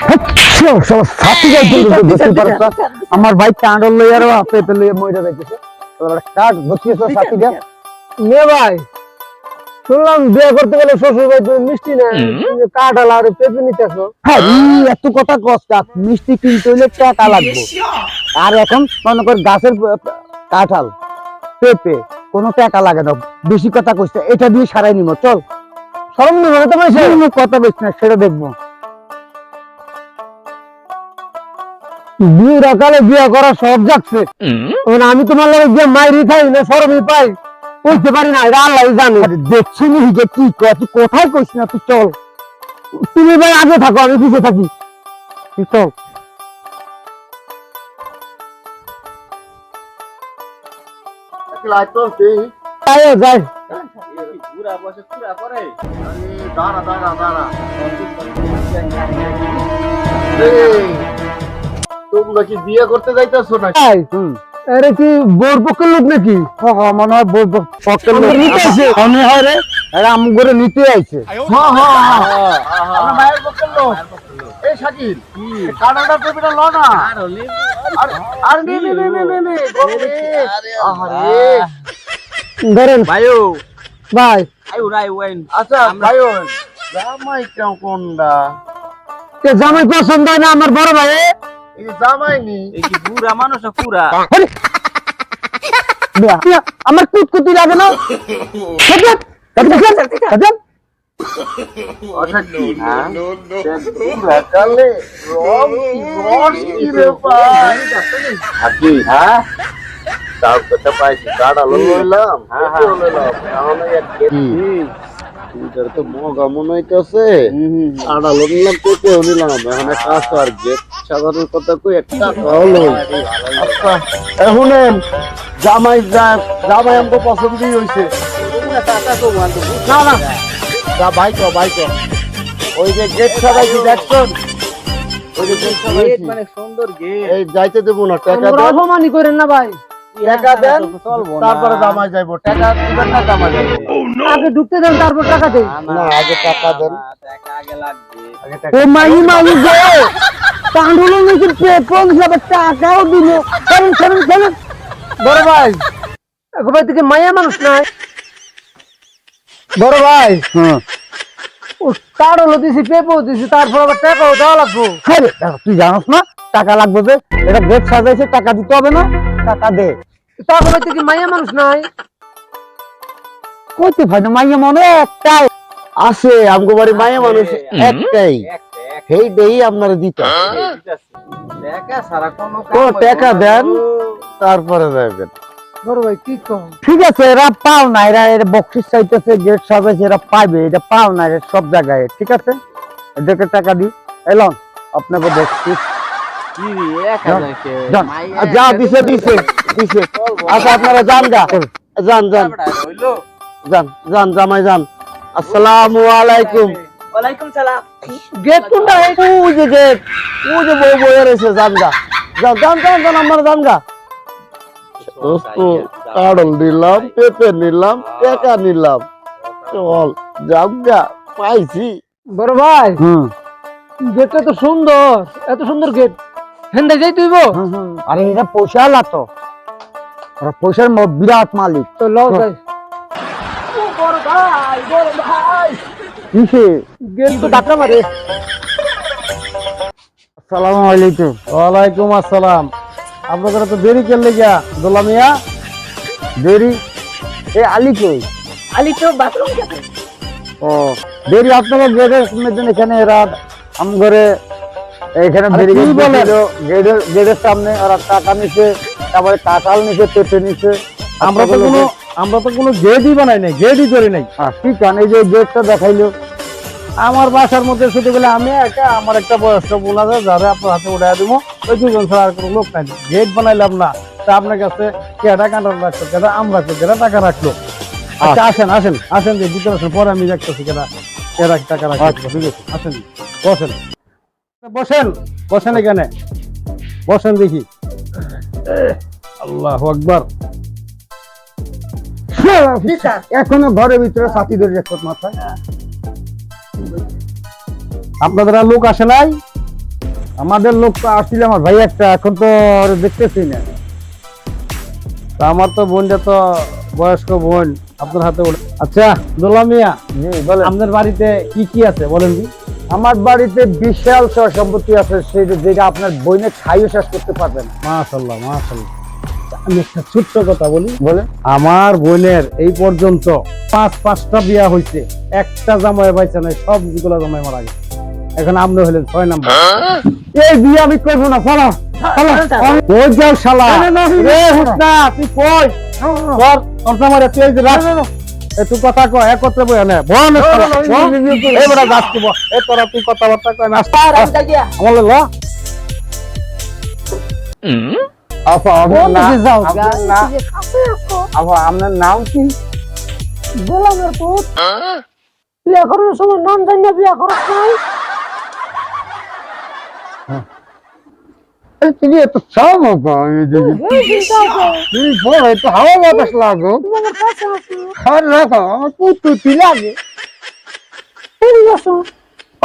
সাথী যাই আমার ভাই কাঁডল লইয়ার পেপে লইয়া মইরা যাইতেছে কাঠ বসিয়েছ সাথী দেখ মে ভাই শুনলাম বিয়ে করতে গেলে শ্বশুর ভাই তুমি মিষ্টি না কাঁঠাল আর পেঁপে নিতেছো। হ্যাঁ। এত কথা কষ্ট মিষ্টি কিনতে হইলে টাকা লাগবে। আর এখন মনে কর গাছের প- প- কাঁঠাল পেঁপে কোনো টাকা লাগে না। বেশি কথা কইছে এটা দিয়ে সারাই নিব চল। সরম সে কোনো কথা বেশি না সেটা দেখব। বিয়ের কালে বিয়ে করা সব যাচ্ছে আমি তোমার লাগে বিয়ে মাইরি খাই না সরমই পাই। বুঝতে পারি না এটা আল্লাহ জানে। দেখছি নি যে কি তুই কোথায় কইস না তুই চল। তুমি ভাই আগে থাকো আমি পিছিয়ে থাকি। তুই চল। তাই যাই তোমরা কি বিয়ে করতে যাইতেছো না আরে কি বোর পক্ষের লোক নাকি? হ হ মনে হয় পকেট আমার লোক- নিতে আইছে। মনে হয় রে এরা আম করে নিতে আইছে। হ্যাঁ হ্যাঁ আমার মায়ের পক্ষের লোক। এই শাকিল কানাডা ল না। আর আর নে নে নে নে নে নে। আরে। ধরেন। ভাইও। ভাই। আই উড়াই ওয়াইন আচ্ছা ভাইও। জামাই কেউ কোনটা কে জামাই পছন্দ হয় না আমার বড় ভাই? এই যে এই কি পুরা মানুষ পুরা আমার কুতকুতি লাগে না? কাজেন, কাজেন, কাজেন। হ্যাঁ? পুরা কালে রং কি রস কি রে ভাই। শাকিল হ্যাঁ? তাও কথা পাইছি কাড়া লইলাম। হ্যাঁ হ্যাঁ। লইলাম। এখন এক গেছি এটার তো মগা মনে হইতেছে। আড়া লইলাম কেউ নিলাম এখন এক কাজ তো আর গেট সাধারণ কথা কই একটা হলো আচ্ছা এখন জামাই জামাই আমাকে পছন্দই হইছে। না না। যা ভাই কো ভাই কো। ওই যে গেট সাজাইছি দেখছেন? ওই যে গেট মানে সুন্দর গেট। এই যাইতে দেবো না টাকা দেন। অপমানই করেন না ভাই। টাকা দেন তারপরে জামাই যাইবো। টাকা দিবেন না জামাই যাইবো। আগে ঢুকতে দেন তারপর টাকা দেই না আগে টাকা দেন। টাকা আগে লাগবে। ও মাই মাই গো পেপন সব টাকাও দিল। চলেন চলেন চলেন। বড় ভাই এখন ভাই থেকে মায়া মানুষ নাই। বড় ভাই ও কারও দিছি পেপো দিছি তারপর আবার টাকাও দেওয়া লাগবো। হ্যাঁ তুই জানোস না টাকা লাগবে যে এটা গেট সাজাইছে টাকা দিতে হবে না টাকা দে। তারপর থেকে মায়া মানুষ নাই। কইতে ভাই না মাইয়া মনে একটাই আছে আমগো বাড়ি মায়া মানুষ একটাই। একটা এক সেই দেই আপনারা দিতে টাকা তো টাকা দেন তারপরে যাবেন বড় ভাই কি কম? ঠিক আছে এরা পাও না এরা এরা বকশিস চাইতেছে গেট সাজাইছে এরা পাইবে এটা পাও না এরা সব জায়গায় ঠিক আছে? এদেরকে টাকা দি এলন আপনাকে আর যা দিছে দিছে দিছে। আচ্ছা আপনারা যান গা। যান যান। যান যান জামাই যান। আসসালামু আলাইকুম। ওয়ালাইকুম সালাম। গেট কোনটা? ওই যে গেট। ওই যে বউ বয়ে রয়েছে যান গা। যান যান যান যান আমার যান গা। দোস্ত কাড়ল নিলাম পেঁপে নিলাম টাকা নিলাম। চল যাম গা পাইছি। বড় ভাই হুম। গেটটা তো সুন্দর এত সুন্দর গেট। হেন্দে যাই তুইব। আরে এটা পয়সা লাতো ওরা পয়সার ম- বিরাট মালিক। তো লও যাই। কিসে গেট তো। ডাকা মারে। আসসালামু আলাইকুম। ওয়ালাইকুম আসসালাম। আপনাদের তো দেরি করলে গিয়া দেরি? এ আলি কই? আলি তো বাথরুম গেছে। ও দেরি আপনারা গেটের মধ্যে এখানে এরা আম করে এখানে দেরি করে গেটের গেটের সামনে ওরা টাকা নিছে তারপরে কাঁঠাল নিছে পেঁপে নিছে। আমরা তো কোনো আমরা তো কোনো গেটই বানাই নাই গেটই করি নাই। হ্যাঁ, ঠিক আছে এই যে গেটটা দেখাইলো। আমার বাসার মধ্যে শুধু বলে আমি একা আমার একটা বয়স্ক বোন আছে যারা আপনার হাতে উঠাই দিব ওই দুজন ছাড়া আর কোনো লোক নাই। গেট বানাইলাম না। তা আপনার কাছে কেটা কাঁটাল রাখল কেটা আম রাখল কেটা টাকা রাখল? আচ্ছা। আসেন আসেন আসেন যে ভিতরে আসেন পরে আমি দেখতেছি কেটা কেটা টাকা রাখল। আচ্ছা, ঠিক আছে। আসেন বসেন। বসেন বসেন এখানে। বসেন দেখি। আল্লাহ আকবার। এখনও ঘরের ভিতরে সাথী ধরে রাখত মাথায় আপনাদের লোক আসে নাই? আমাদের লোক তো আসছিল আমার ভাই একটা এখন তো দেখতেছি না। আমার তো বোনটা তো বয়স্ক বোন আপনার হাতে ওঠে আচ্ছা দোলা মিয়া আপনার বাড়িতে কি কি আছে বলেন কি আমার বাড়িতে বিশাল সম্পত্তি আছে সেই যেটা আপনার বইনে খাইও শেষ করতে পারবেন। মাশাল্লাহ মাশাল্লাহ। আমি একটা ছোট্ট কথা বলি বলে আমার বোনের এই পর্যন্ত পাঁচ পাঁচটা বিয়া হয়েছে একটা জামাই পাইছে না সবগুলো জামাই মারা গেছে এখন আপনি হলেন ছয় নাম্বার এই বিয়ে আমি করব না ফলো ওই যাও শালা না, না, না, রে হুসনা তুই কই কর তোর জামাই তুই এই যে রাখ এ কথা কয় একত্রে বই বন না, না, না, এই বড় যাচ্ছি বল এই তোরা তুই কথাবার্তা কয় না আমার ল আপা আপনার না আপনার না আপা আপনার নাম কি? গোলামের পুত। বিয়া করার সময় নাম জানি না বিয়া করার নাই এই তুমি এত চাম আপা তুমি বড় একটু হাওয়া বাতাস লাগো। আর রাখো আমার লাগে?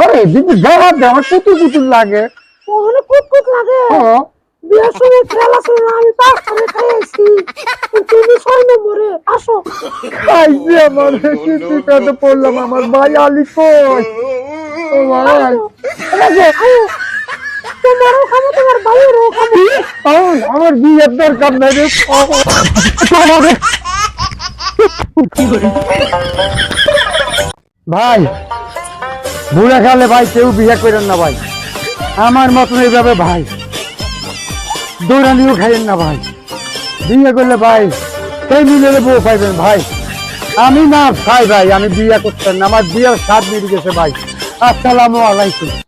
আরে দিদি দেখা দে আমার কুতু কুতু লাগে। ওখানে কুত কুত লাগে। হ্যাঁ। বিয়ার সময় খেলা ছিল না? আমি পাঁচ করে খাইছি তুমি ছয় নম্বরে আসো। খাইছে আমার কাটে পড়লাম আমার ভাই আলি কই? ও ভাই তোমারও খাব তোমার ভাইয়েরও খাব। আমার আমার বিয়ের দরকার নাই রে। ভাই বুড়া খালে ভাই কেউ বিয়ে করেন না ভাই। আমার মতন এইভাবে ভাই। দৌড়ানিও খাইয়েন না ভাই। বিয়ে করলে ভাই মিলে বউ পাইবেন ভাই। আমি না ভাই ভাই, আমি বিয়ে করতাম না। আমার বিয়ের সাত মিলে গেছে ভাই। আসসালামু আলাইকুম।